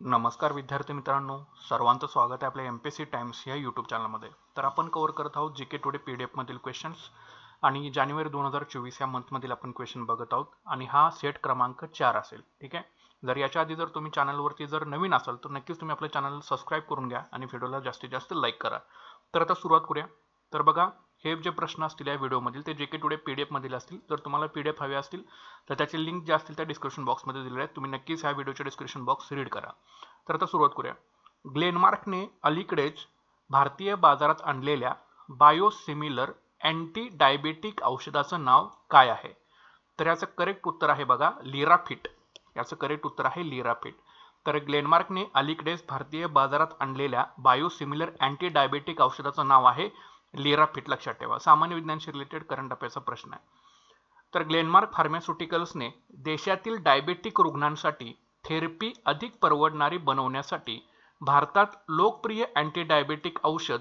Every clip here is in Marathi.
नमस्कार विद्यार्थी मित्रांनो सर्वांचं स्वागत आहे आपल्या एम पी सी टाइम्स या यूट्यूब चॅनलमध्ये तर आपण कवर करत आहोत G K today P D एफमधील questions आणि जानेवारी दोन हजार चोवीस या मंथमधील आपण क्वेश्चन बघत आहोत आणि हा सेट क्रमांक चार असेल ठीक आहे? जर याच्या आधी जर तुम्ही चॅनलवरती जर नवीन असाल तर नक्कीच तुम्ही आपल्या चॅनल सबस्क्राईब करून घ्या आणि व्हिडिओला जास्तीत जास्त लाईक करा. तर आता सुरुवात करूया. तर बघा हे जे प्रश्न असतील या व्हिडिओमधील ते G K today P D एफमधील असतील. जर तुम्हाला पी डी एफ हवे असतील तर त्याचे लिंक जे असतील त्या डिस्क्रिप्शन बॉक्समध्ये दिलेले आहेत. तुम्ही नक्कीच ह्या व्हिडिओचे डिस्क्रिप्शन बॉक्स रीड करा. तर आता सुरुवात करूया. ग्लेनमार्कने अलीकडेच भारतीय बाजारात आणलेल्या बायोसिमिलर अँटी डायबेटिक औषधाचं नाव काय आहे? तर याचं करेक्ट उत्तर आहे बघा लिराफिट. याचं करेक्ट उत्तर आहे लिराफिट. तर ग्लेनमार्कने अलीकडेच भारतीय बाजारात आणलेल्या बायोसिमिलर अँटी डायबेटिक औषधाचं नाव आहे लिराफिट लक्षात ठेवा. सामान्य विज्ञानशी रिलेटेड करंट अफेअरचा प्रश्न आहे. तर ग्लेनमार्क फार्मास्युटिकल्सने देशातील डायबेटिक रुग्णांसाठी थेरपी अधिक परवडणारी बनवण्यासाठी भारतात लोकप्रिय अँटी डायबेटिक औषध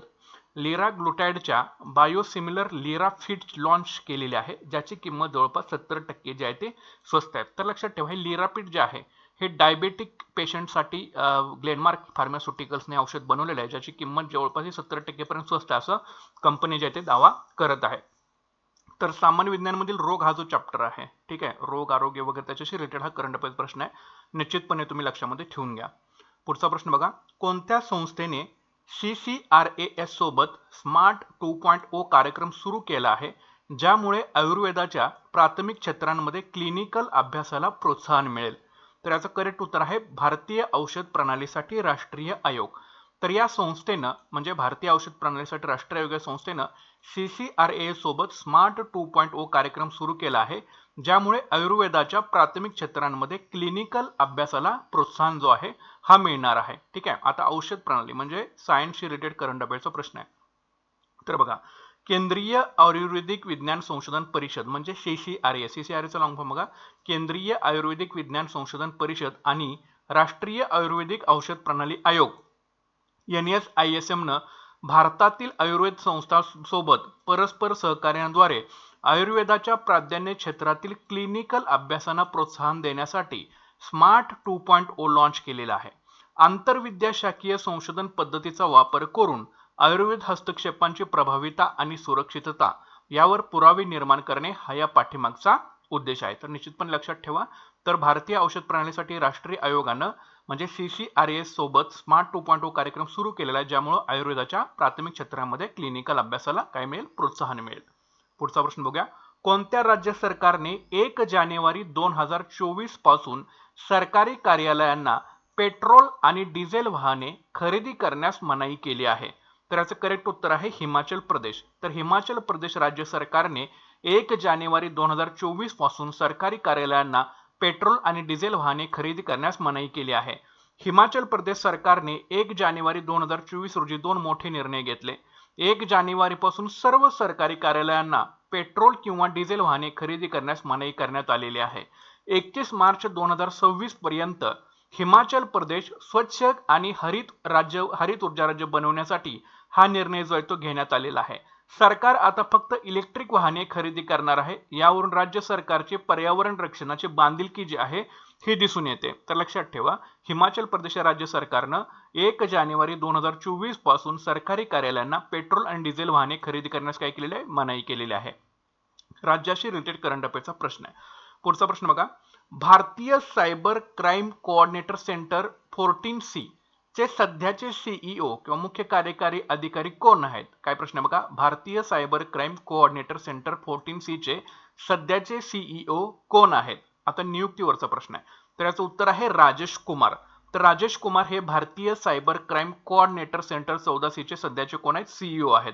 लिराग्लुटाइडच्या बायोसिमिलर लिराफिट लॉन्च केलेले आहे ज्याची किंमत जवळपास सत्तर टक्के जे आहे ते स्वस्त आहे. तर लक्षात ठेवा हे लिरापीट जे आहे हे डायबेटिक पेशंटसाठी ग्लेनमार्क फार्मास्युटिकल्सने औषध बनवलेलं आहे ज्याची किंमत जवळपास सत्तर टक्केपर्यंत स्वस्त आहे असं कंपनी जे आहे ते दावा करत आहे. तर सामान्य विज्ञानमधील रोग हा जो चॅप्टर आहे ठीक आहे रोग आरोग्य वगैरे त्याच्याशी रिलेटेड हा करंट अफेअर्स प्रश्न आहे. निश्चितपणे तुम्ही लक्षामध्ये ठेवून घ्या. पुढचा प्रश्न बघा कोणत्या संस्थेने C C R A S सोबत स्मार्ट टू पॉईंट ओ कार्यक्रम सुरू केला आहे ज्यामुळे आयुर्वेदाच्या प्राथमिक क्षेत्रांमध्ये क्लिनिकल अभ्यासाला प्रोत्साहन मिळेल? तर याचं करेक्ट उत्तर आहे भारतीय औषध प्रणालीसाठी राष्ट्रीय आयोग. तर या संस्थेनं म्हणजे भारतीय औषध प्रणालीसाठी राष्ट्रीय आयोग या संस्थेनं सी सी आर ए सोबत स्मार्ट टू पॉईंट ओ कार्यक्रम सुरू केला आहे ज्यामुळे आयुर्वेदाच्या प्राथमिक क्षेत्रांमध्ये क्लिनिकल अभ्यासाला प्रोत्साहन जो आहे हा मिळणार आहे. ठीक आहे? आता औषध प्रणाली म्हणजे सायन्सशी रिलेटेड करंट अफेअरचा प्रश्न आहे. तर बघा केंद्रीय आयुर्वेदिक विज्ञान संशोधन परिषद म्हणजे शेशी R A C C R एचा लॉंग फॉर्म बघा. केंद्रीय आयुर्वेदिक विज्ञान संशोधन परिषद आणि राष्ट्रीय आयुर्वेदिक औषध प्रणाली आयोग एन एस आय एस एमनं भारतातील आयुर्वेद संस्थांसोबत परस्पर सहकार्याद्वारे आयुर्वेदाच्या प्राधान्य क्षेत्रातील क्लिनिकल अभ्यासांना प्रोत्साहन देण्यासाठी smart two point O launch केलेला आहे. आंतरविद्याशाखीय संशोधन पद्धतीचा वापर करून आयुर्वेद हस्तक्षेपांची प्रभाविता आणि सुरक्षितता यावर पुरावे निर्माण करणे हा या पाठीमागचा उद्देश आहे. तर निश्चितपणे लक्षात ठेवा. तर भारतीय औषध प्रणालीसाठी राष्ट्रीय आयोगानं म्हणजे सी सी आर एस सोबत स्मार्ट टू पॉईंट ओ कार्यक्रम सुरू केलेला आहे ज्यामुळे आयुर्वेदाच्या प्राथमिक क्षेत्रामध्ये क्लिनिकल अभ्यासाला काय मिळेल प्रोत्साहन मिळेल. पुढचा प्रश्न बघूया. कोणत्या राज्य सरकारने एक जानेवारी दोन हजार चोवीसपासून सरकारी कार्यालयांना पेट्रोल आणि डिझेल वाहने खरेदी करण्यास मनाई केली आहे? तर याचं करेक्ट उत्तर आहे हिमाचल प्रदेश. तर हिमाचल प्रदेश राज्य सरकारने एक जानेवारी दोन हजार चोवीसपासून सरकारी कार्यालयांना पेट्रोल आणि डिझेल वाहने खरेदी करण्यास मनाई केली आहे. हिमाचल प्रदेश सरकारने एक जानेवारी दोन हजार चोवीस रोजी दोन मोठे निर्णय घेतले. एक जानेवारीपासून सर्व सरकारी कार्यालयांना पेट्रोल किंवा डिझेल वाहने खरेदी करण्यास मनाई करण्यात आलेली आहे. एकतीस मार्च दोन हजार सव्वीस पर्यंत हिमाचल प्रदेश स्वच्छ आणि हरित राज्य हरित ऊर्जा राज्य बनवण्यासाठी हा निर्णय जो आहे तो घेण्यात आलेला आहे. सरकार आता फक्त इलेक्ट्रिक वाहने खरेदी करणार आहे. यावरून राज्य सरकारचे पर्यावरण रक्षणाचे बांधिलकी जी आहे हे दिसून येते. तर लक्षात ठेवा हिमाचल प्रदेश राज्य सरकारनं एक जानेवारी दोन हजार चोवीसपासून सरकारी कार्यालयांना पेट्रोल आणि डिझेल वाहने खरेदी करण्यास काय केलेले आहे? मनाई केलेली आहे. राज्याशी रिलेटेड करंट अफेअरचा प्रश्न आहे. पुढचा प्रश्न बघा. भारतीय cyber crime coordinator centre fourteen C चे सध्याचे सीईओ किंवा मुख्य कार्यकारी अधिकारी कोण आहेत? काय प्रश्न बघा. भारतीय cyber crime coordinator centre fourteen C चे सध्याचे सीईओ कोण आहेत? आता नियुक्तीवरचा प्रश्न आहे. तर याचं उत्तर आहे राजेश कुमार. तर राजेश कुमार हे भारतीय सायबर क्राईम कोऑर्डिनेटर सेंटर चौदा सी चे सध्याचे कोण आहेत? सीईओ आहेत.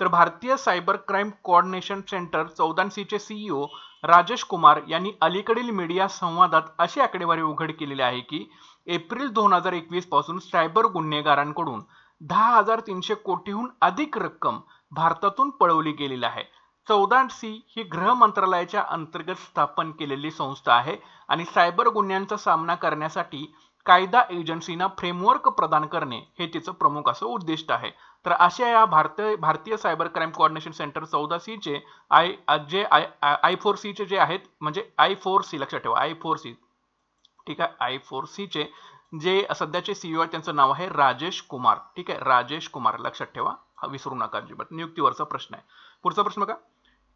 तर भारतीय सायबर क्राईम कोऑर्डिनेशन सेंटर चौदा सी चे सीईओ राजेश कुमार यांनी अलीकडील मीडिया संवादात अशी आकडेवारी उघड केलेली आहे की एप्रिल दोन हजार एकवीसपासून सायबर गुन्हेगारांकडून दहा हजार तीनशे कोटीहून अधिक रक्कम भारतातून पळवली गेलेली आहे. चौदा सी ही गृह मंत्रालयाच्या अंतर्गत स्थापन केलेली संस्था आहे आणि सायबर गुन्ह्यांचा सामना करण्यासाठी कायदा एजन्सीना फ्रेमवर्क प्रदान करणे हे तिचं प्रमुख असं उद्दिष्ट आहे. तर अशा या भारतीय भारतीय सायबर क्राईम कोऑर्डिनेशन सेंटर चौदा सीचे आय जे आय आय फोर सीचे जे आहेत म्हणजे आय फोर सी लक्षात ठेवा आय फोर सी ठीक आहे? आय फोर सीचे जे सध्याचे सीईओ आहेत त्यांचं नाव आहे राजेश कुमार. ठीक आहे? राजेश कुमार. लक्षात ठेवा. हा विसरू नका अजिबात. नियुक्तीवरचा प्रश्न आहे. पुढचा प्रश्न बघा.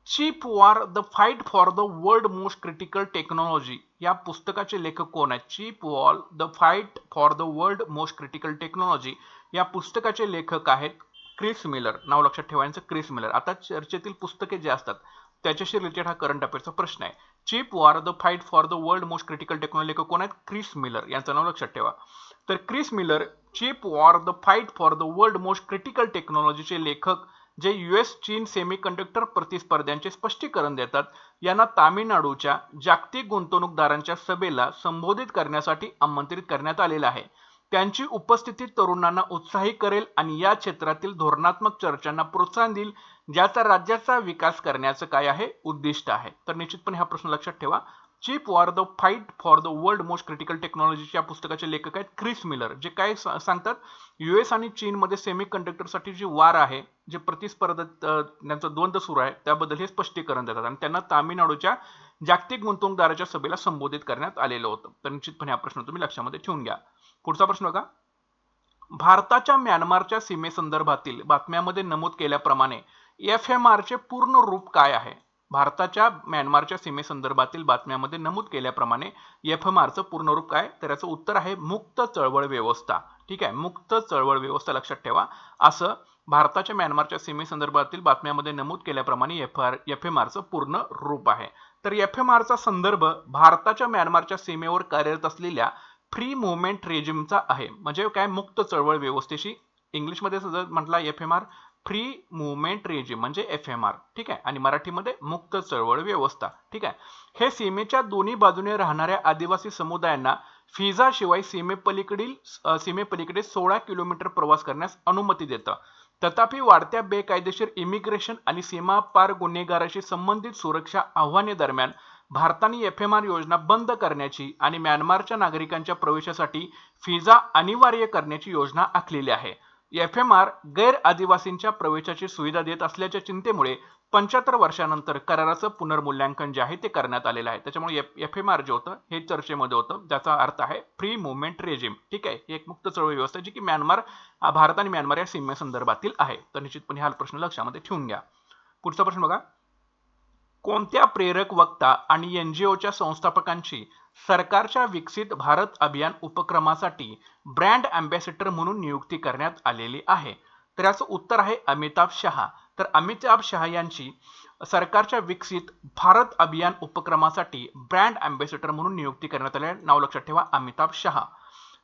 Chip war the fight for the world most critical technology या पुस्तकाचे लेखक कोण आहेत? Chip war the fight for the world most critical technology या पुस्तकाचे लेखक आहेत क्रिस मिलर. नाव लक्षात ठेवायचं क्रिस मिलर. आता चर्चेतील पुस्तके जे असतात त्याच्याशी रिलेटेड हा करंट अफेअरचा प्रश्न आहे. Chip war the fight for the world most critical technology लेखक कोण आहेत? क्रिस मिलर यांचं नाव लक्षात ठेवा. तर Chris Miller chip war the fight for the world most critical टेक्नॉलॉजीचे लेखक जे युएस चीन सेमीकंडक्टर प्रतिस्पर्ध्यांचे स्पष्टीकरण देतात यांना तामिळनाडूच्या जागतिक गुंतवणूकदारांच्या सभेला संबोधित करण्यासाठी आमंत्रित करण्यात आलेलं आहे. त्यांची उपस्थिती तरुणांना उत्साही करेल आणि या क्षेत्रातील धोरणात्मक चर्चांना प्रोत्साहन देईल ज्याचा राज्याचा विकास करण्याचं काय आहे उद्दिष्ट आहे. तर निश्चितपणे हा प्रश्न लक्षात ठेवा. Chip war the fight for the world most critical टेक्नॉलॉजीच्या पुस्तकाचे लेखक आहेत क्रिस मिलर जे काय सांगतात युएस आणि चीनमध्ये सेमी कंडक्टरसाठी जी वार आहे जे प्रतिस्पर्धा त्यांचं द्वंद्व सुरू आहे त्याबद्दल हे स्पष्टीकरण देतात आणि त्यांना तामिळनाडूच्या जागतिक गुंतवणूकदाराच्या सभेला संबोधित करण्यात आलेलं होतं. तर निश्चितपणे हा प्रश्न तुम्ही लक्षामध्ये ठेवून घ्या. पुढचा प्रश्न बघा. भारताच्या म्यानमारच्या सीमेसंदर्भातील बातम्यामध्ये नमूद केल्याप्रमाणे एफ एम आरचे पूर्ण रूप काय आहे? भारताच्या म्यानमारच्या सीमेसंदर्भातील बातम्यामध्ये नमूद केल्याप्रमाणे एफ एम आरचं पूर्ण रूप काय? तर याचं उत्तर आहे मुक्त चळवळ व्यवस्था. ठीक आहे मुक्त चळवळ व्यवस्था लक्षात ठेवा. असं भारताच्या म्यानमारच्या सीमेसंदर्भातील बातम्यामध्ये नमूद केल्याप्रमाणे एफ आर एफ एम आरचं पूर्ण रूप आहे. तर एफ एम आरचा संदर्भ भारताच्या म्यानमारच्या सीमेवर कार्यरत असलेल्या फ्री मुवमेंट रेजिमचा आहे. म्हणजे काय? मुक्त चळवळ व्यवस्थेशी इंग्लिशमध्ये जर म्हटला F M R free movement regime म्हणजे एफ एम आर ठीक आहे? आणि मराठीमध्ये मुक्त चळवळ व्यवस्था. ठीक आहे? हे सीमेच्या दोन्ही बाजूने राहणाऱ्या आदिवासी समुदायांना फिजा शिवाय सीमेपलीकडील सीमेपलीकडे सोळा किलोमीटर प्रवास करण्यास अनुमती देतं. तथापि वाढत्या बेकायदेशीर इमिग्रेशन आणि सीमा पार गुन्हेगाराशी संबंधित सुरक्षा आव्हाने दरम्यान भारताने एफ एम आर योजना बंद करण्याची आणि म्यानमारच्या नागरिकांच्या प्रवेशासाठी फिजा अनिवार्य करण्याची योजना आखलेली आहे. एफ एम आर गैर आदिवासींच्या प्रवेशाची सुविधा देत असल्याच्या चिंतेमुळे पंच्याहत्तर वर्षानंतर कराराचं पुनर्मूल्यांकन जे आहे ते करण्यात आलेलं आहे. त्याच्यामुळे एफ एम आर जे होतं हे चर्चेमध्ये होतं ज्याचा अर्थ आहे फ्री मुवमेंट रेजिम ठीक आहे? ही एक मुक्त चळवळ व्यवस्था जी की म्यानमार भारत आणि म्यानमार या सीमेसंदर्भातील आहे. तर निश्चितपणे हा प्रश्न लक्षामध्ये ठेवून घ्या. पुढचा प्रश्न बघा. कोणत्या प्रेरक वक्ता आणि एनजीओच्या संस्थापकांची सरकारच्या विकसित भारत अभियान उपक्रमासाठी ब्रँड अँबॅसेडर म्हणून नियुक्ती करण्यात आलेली आहे? तर याचं उत्तर आहे अमिताभ शहा. तर अमिताभ शहा यांची सरकारच्या विकसित भारत अभियान उपक्रमासाठी ब्रँड अँबॅसेडर म्हणून नियुक्ती करण्यात आली नाव लक्षात ठेवा अमिताभ शहा.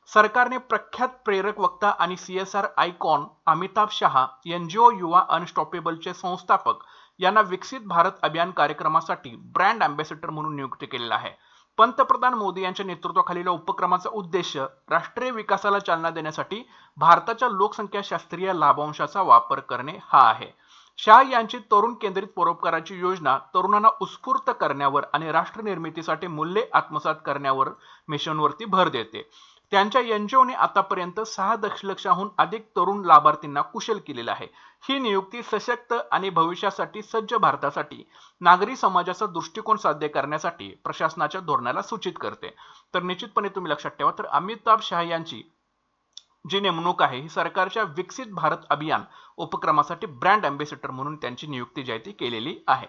सरकारने प्रख्यात प्रेरक वक्ता आणि C S R icon Amitabh Shah NGO Yuva अनस्टॉपेबलचे संस्थापक यांना विकसित भारत अभियान कार्यक्रमासाठी ब्रँड अँबॅसेडर म्हणून नियुक्त केलेला आहे. पंतप्रधान मोदी यांच्या नेतृत्वाखालील उपक्रमाचा उद्देश राष्ट्रीय विकासाला चालना देण्यासाठी भारताच्या लोकसंख्या शास्त्रीय लाभांशाचा वापर करणे हा आहे. शाह यांची तरुण केंद्रित परोपकाराची योजना तरुणांना उत्स्फूर्त करण्यावर आणि राष्ट्र निर्मितीसाठी मूल्ये आत्मसात करण्यावर मिशनवरती भर देते. त्यांच्या एनजीओने आतापर्यंत सहा दशलक्षाहून अधिक तरुण लाभार्थींना कुशल केलेलं आहे. ही नियुक्ती सशक्त आणि भविष्यासाठी सज्ज भारतासाठी नागरी समाजाचा दृष्टिकोन साध्य करण्यासाठी प्रशासनाच्या धोरणाला सूचित करते. तर निश्चितपणे तुम्ही लक्षात ठेवा तर अमिताभ शाह यांची जी नेमणूक आहे ही सरकारच्या विकसित भारत अभियान उपक्रमासाठी ब्रँड अँबेसेडर म्हणून त्यांची नियुक्ती जी आहे ती केलेली आहे.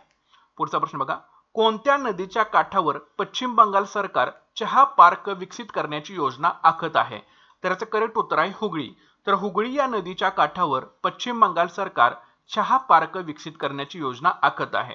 पुढचा प्रश्न बघा. कोणत्या नदीच्या काठावर पश्चिम बंगाल सरकार चहा पार्क विकसित करण्याची योजना आखत आहे. तर याचं करेक्ट उत्तर आहे हुगळी. तर हुगळी या नदीच्या काठावर पश्चिम बंगाल सरकार चहा पार्क विकसित करण्याची योजना आखत आहे.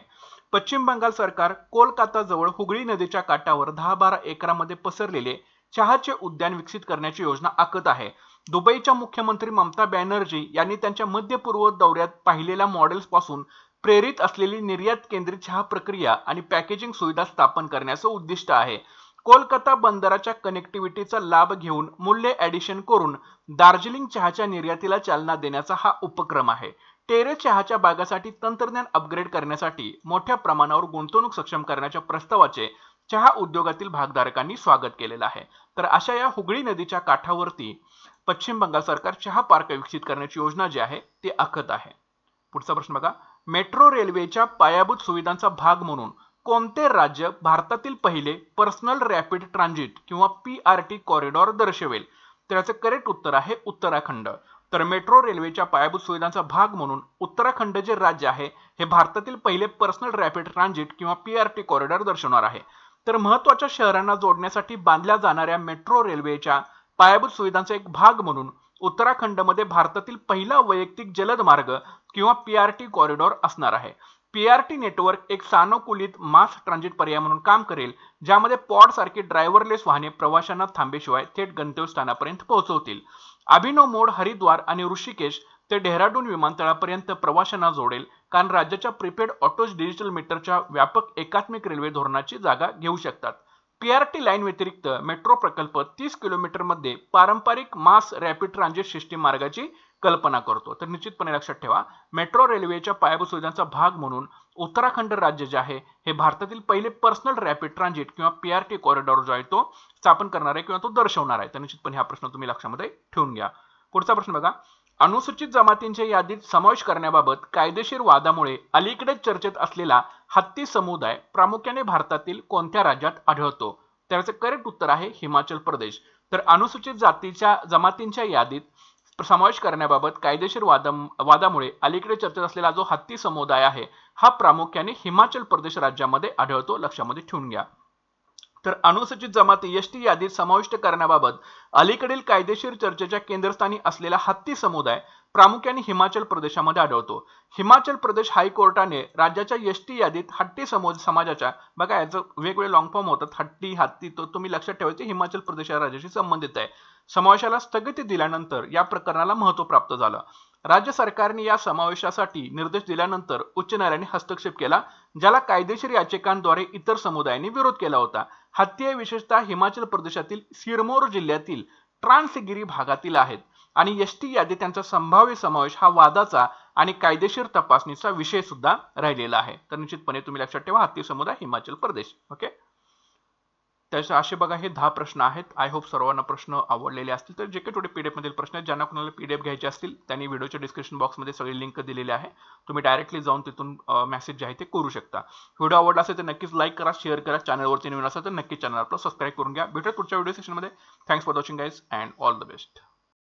पश्चिम बंगाल सरकार कोलकाता जवळ हुगळी नदीच्या काठावर दहा बारा एकरामध्ये पसरलेले चहाचे उद्यान विकसित करण्याची योजना आखत आहे. दुबईच्या मुख्यमंत्री ममता बॅनर्जी यांनी त्यांच्या मध्य पूर्व दौऱ्यात पाहिलेल्या मॉडेल्सपासून प्रेरित असलेली निर्यात केंद्रित चहा प्रक्रिया आणि पॅकेजिंग सुविधा स्थापन करण्याचं उद्दिष्ट आहे. कोलकाता बंदराच्या कनेक्टिव्हिटीचा लाभ घेऊन मूल्य ऍडिशन करून दार्जिलिंग चहाच्या निर्यातीला चालना देण्याचा हा उपक्रम आहे. टेरे चहाच्या बागासाठी तंत्रज्ञान अपग्रेड करण्यासाठी मोठ्या प्रमाणावर गुंतवणूक सक्षम करण्याच्या प्रस्तावाचे चहा उद्योगातील भागधारकांनी स्वागत केलेलं आहे. तर अशा या हुगळी नदीच्या काठावरती पश्चिम बंगाल सरकार चहा पार्क विकसित करण्याची योजना जी आहे ती आखत आहे. पुढचा प्रश्न बघा. मेट्रो रेल्वेच्या पायाभूत सुविधांचा भाग म्हणून कोणते राज्य भारतातील पहिले पर्सनल रॅपिड ट्रान्झिट किंवा पी आर टी कॉरिडॉर दर्शवेल? तर याचं करेक्ट उत्तर आहे उत्तराखंड. तर मेट्रो रेल्वेच्या पायाभूत सुविधांचा भाग म्हणून उत्तराखंड जे राज्य आहे हे भारतातील पहिले पर्सनल रॅपिड ट्रान्झिट किंवा पी आर टी कॉरिडॉर दर्शवणार आहे. तर महत्त्वाच्या शहरांना जोडण्यासाठी बांधल्या जाणाऱ्या मेट्रो रेल्वेच्या पायाभूत सुविधांचा एक भाग म्हणून उत्तराखंडमध्ये भारतातील पहिला वैयक्तिक जलद मार्ग किंवा पी आर टी कॉरिडॉर असणार आहे. पीआरटी नेटवर्क एक सानुकूलित मास ट्रान्झिट पर्याय म्हणून काम करेल ज्यामध्ये पॉड सारखी ड्रायव्हरलेस वाहने प्रवाशांना थांबेशिवाय थेट गंतव्यस्थानापर्यंत पोहोचवतील. अभिनव मोड हरिद्वार आणि ऋषिकेश ते डेहराडून विमानतळापर्यंत प्रवाशांना जोडेल कारण राज्याच्या प्रीपेड ऑटोज डिजिटल मीटरच्या व्यापक एकात्मिक रेल्वे धोरणाची जागा घेऊ शकतात. पीआरटी लाईन व्यतिरिक्त मेट्रो प्रकल्प तीस किलोमीटरमध्ये पारंपरिक मास रॅपिड ट्रान्झिट सिस्टीम मार्गाची कल्पना करतो. तर निश्चितपणे लक्षात ठेवा मेट्रो रेल्वेच्या पायाभूत सुविधांचा भाग म्हणून उत्तराखंड राज्य जे आहे हे भारतातील पहिले पर्सनल रॅपिड ट्रान्झिट किंवा पीआरटी कॉरिडॉर जो आहे तो स्थापन करणार आहे किंवा तो दर्शवणार आहे. तर निश्चितपणे हा प्रश्न तुम्ही लक्षामध्ये ठेवून घ्या. पुढचा प्रश्न बघा. अनुसूचित जमातींच्या यादीत समावेश करण्याबाबत कायदेशीर वादामुळे अलीकडेच चर्चेत असलेला हत्ती समुदाय प्रामुख्याने भारतातील कोणत्या राज्यात आढळतो? त्याचं करेक्ट उत्तर आहे हिमाचल प्रदेश. तर अनुसूचित जातीच्या जमातींच्या यादीत समावेश करण्याबाबत कायदेशीर वादा वादामुळे अलीकडे चर्चेत असलेला जो हत्ती समुदाय आहे हा प्रामुख्याने हिमाचल प्रदेश राज्यामध्ये आढळतो. लक्षामध्ये ठेवून घ्या. तर अनुसूचित जमाती एस टी यादीत समाविष्ट करण्याबाबत अलीकडील कायदेशीर चर्चेच्या केंद्रस्थानी असलेला हत्ती समुदाय प्रामुख्याने हिमाचल प्रदेशामध्ये आढळतो. हिमाचल प्रदेश हायकोर्टाने राज्याच्या एस टी यादीत हट्टी समो समाजाच्या बघा याचं वेगवेगळे लॉंग फॉर्म होतात. हट्टी हत्ती तो तुम्ही लक्षात ठेवायचे हिमाचल प्रदेश या राज्याशी संबंधित आहे. समावेशाला स्थगिती दिल्यानंतर या प्रकरणाला महत्त्व प्राप्त झालं. राज्य सरकारने या समावेशासाठी निर्देश दिल्यानंतर उच्च न्यायालयाने हस्तक्षेप केला ज्याला कायदेशीर याचिकांद्वारे इतर समुदायांनी विरोध केला होता. हत्ती विशेषतः हिमाचल प्रदेशातील सिरमोर जिल्ह्यातील ट्रान्सगिरी भागातील आहेत आणि एस टी यादी त्यांचा संभाव्य समावेश हा वादाचा आणि कायदेशीर तपासणीचा विषय सुद्धा राहिलेला आहे. तर निश्चितपणे तुम्ही लक्षात ठेवा हत्ती समुदाय हिमाचल प्रदेश. ओके त्याचे असे बघा हे दहा प्रश्न आहेत. आय होप सर्वांना प्रश्न आवडलेले असतील तर जे काही थोडे पीडीएफ मधील प्रश्न आहेत. ज्यांना कोणाला पीडीएफ घ्यायचे असतील त्यांनी व्हिडिओच्या डिस्क्रिप्शन बॉक्समध्ये सगळी लिंक दिलेली आहे. तुम्ही डायरेक्टली जाऊन तिथून मेसेज जे आहे ते करू शकता. व्हिडिओ आवडला असेल तर नक्कीच लाईक करा शेअर करा. चॅनलवरती नवीन असेल तर नक्कीच चॅनल आपलं सबस्क्राईब करून घ्या. भेटत पुढच्या व्हिडिओ सेशनमध्ये thanks for watching guys and all the best